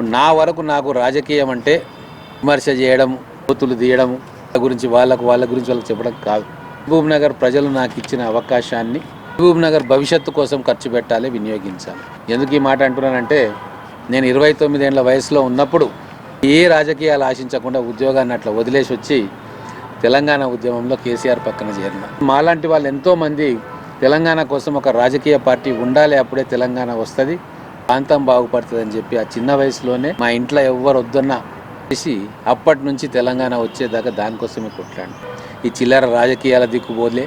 ఇప్పుడు నా వరకు నాకు రాజకీయం అంటే విమర్శ చేయడం పొత్తులు తీయడం గురించి వాళ్ళకు వాళ్ళ గురించి వాళ్ళకి చెప్పడం కాదు. మహబూబ్ నగర్ ప్రజలు నాకు ఇచ్చిన అవకాశాన్ని మహబూబ్ నగర్ భవిష్యత్తు కోసం ఖర్చు పెట్టాలి వినియోగించాలి. ఎందుకు ఈ మాట అంటున్నానంటే నేను ఇరవై తొమ్మిదేళ్ళ వయసులో ఉన్నప్పుడు ఏ రాజకీయాలు ఆశించకుండా ఉద్యోగాన్ని అట్లా వదిలేసి వచ్చి తెలంగాణ ఉద్యమంలో కేసీఆర్ పక్కన చేరిన. మాలాంటి వాళ్ళు ఎంతోమంది తెలంగాణ కోసం ఒక రాజకీయ పార్టీ ఉండాలి అప్పుడే తెలంగాణ వస్తుంది. ప్రాంతం బాగుపడుతుంది అని చెప్పి ఆ చిన్న వయసులోనే మా ఇంట్లో ఎవ్వరు వద్దన్నా చేసి అప్పటి నుంచి తెలంగాణ వచ్చేదాకా దానికోసమే కొట్లాడు ఈ చిల్లర రాజకీయాల దిక్కుపోలే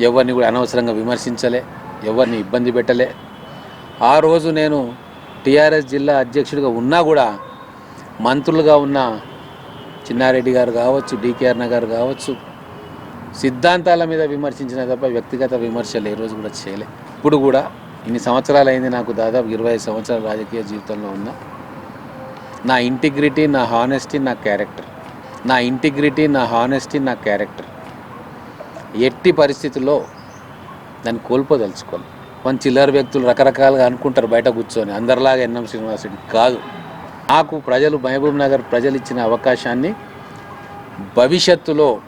ఎవరిని కూడా అనవసరంగా విమర్శించలే ఎవరిని ఇబ్బంది పెట్టలే. ఆ రోజు నేను టీఆర్ఎస్ జిల్లా అధ్యక్షుడిగా ఉన్నా కూడా మంత్రులుగా ఉన్న చిన్నారెడ్డి గారు కావచ్చు డికేఆర్ నగర్ కావచ్చు సిద్ధాంతాల మీద విమర్శించిన తప్ప వ్యక్తిగత విమర్శలు ఏ రోజు కూడా చేయలే. ఇప్పుడు కూడా ఇన్ని సంవత్సరాలు అయింది నాకు దాదాపు ఇరవై ఐదు సంవత్సరాల రాజకీయ జీవితంలో ఉన్నా. నా ఇంటిగ్రిటీ నా హానెస్టీ నా క్యారెక్టర్. నా ఇంటిగ్రిటీ నా హానెస్టీ నా క్యారెక్టర్. ఎట్టి పరిస్థితుల్లో దాన్ని కోల్పోదలుచుకోను. మన చిల్లర వ్యక్తులు రకరకాలుగా అనుకుంటారు బయట కూర్చొని. అందరిలాగా ఎన్ఎం శ్రీనివాసుడి కాదు. నాకు ప్రజలు మహబూబ్ నగర్ ప్రజలు ఇచ్చిన అవకాశాన్ని భవిష్యత్తులో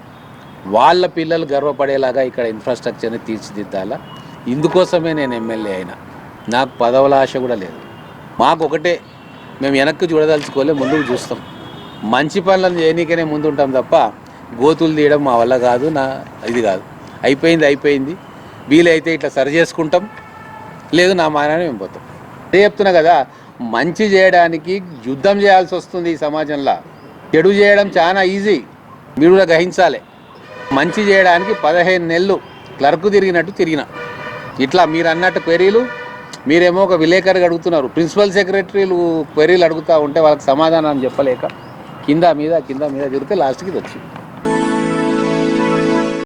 వాళ్ళ పిల్లలు గర్వపడేలాగా ఇక్కడ ఇన్ఫ్రాస్ట్రక్చర్ని తీర్చిదిద్దాలా? ఇందుకోసమే నేను ఎమ్మెల్యే అయినా. నాకు పదవుల ఆశ కూడా లేదు. మాకు ఒకటే మేము వెనక్కి చూడదలుచుకోలే ముందుకు చూస్తాం. మంచి పనులను చేయనీకనే ముందు ఉంటాం తప్ప గోతులు తీయడం మా వల్ల కాదు నా ఇది కాదు. అయిపోయింది అయిపోయింది. వీలైతే ఇట్లా సరి చేసుకుంటాం. లేదు నా మానాన్ని మేము పోతాం. అదే చెప్తున్నా కదా మంచి చేయడానికి యుద్ధం చేయాల్సి వస్తుంది ఈ సమాజంలో. చెడు చేయడం చాలా ఈజీ. మీరు కూడా గ్రహించాలి. మంచి చేయడానికి పదిహేను నెలలు క్లర్క్ తిరిగినట్టు తిరిగిన. ఇట్లా మీరు అన్నట్టు క్వెరీలు మీరేమో ఒక విలేకరిగా అడుగుతున్నారు. ప్రిన్సిపల్ సెక్రటరీలు క్వెరీలు అడుగుతూ ఉంటే వాళ్ళకి సమాధానం చెప్పలేక కింద మీద కింద మీద తిరిగితే లాస్ట్కి ఇది వచ్చింది.